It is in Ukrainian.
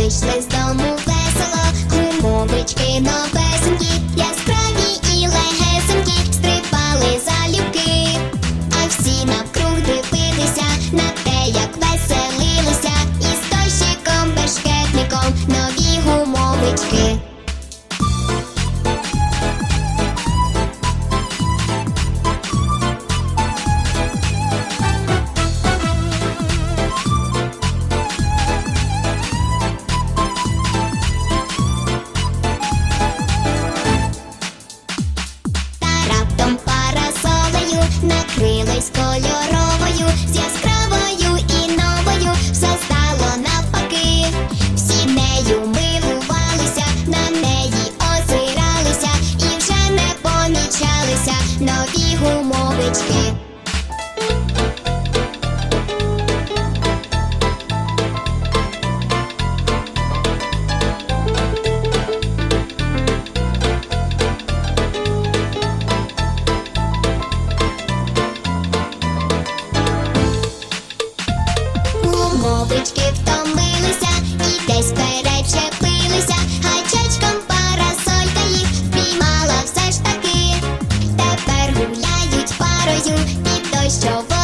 вийшли з дому весело, гумовички новесенькі, яскраві і легесенькі, стрибали залюбки, а всі навкруг дивилися на те, як веселилися, і з дощиком бешкетником нові гумовички. Накрились кольоровою, з яскравою і новою все стало навпаки. Всі нею милувалися, на неї озиралися і вже не помічалися нові гумовички. Трішечки втомилися і десь перечепилися, гачечком парасолька їх спіймала все ж таки. Тепер гуляють парою під дощово.